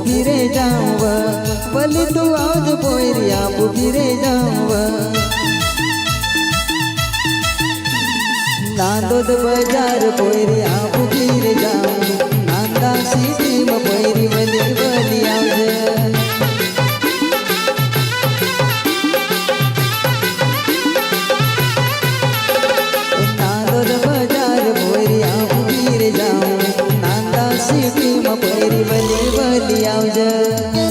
ઘીરે જાવ ભલે તું આવજ પોયરિયા આપું ઘીરે જાવ. નાંદોદ બજાર પોયરિયા આપું ઘીરે જાવ, નાંદા પોયરી Yonder.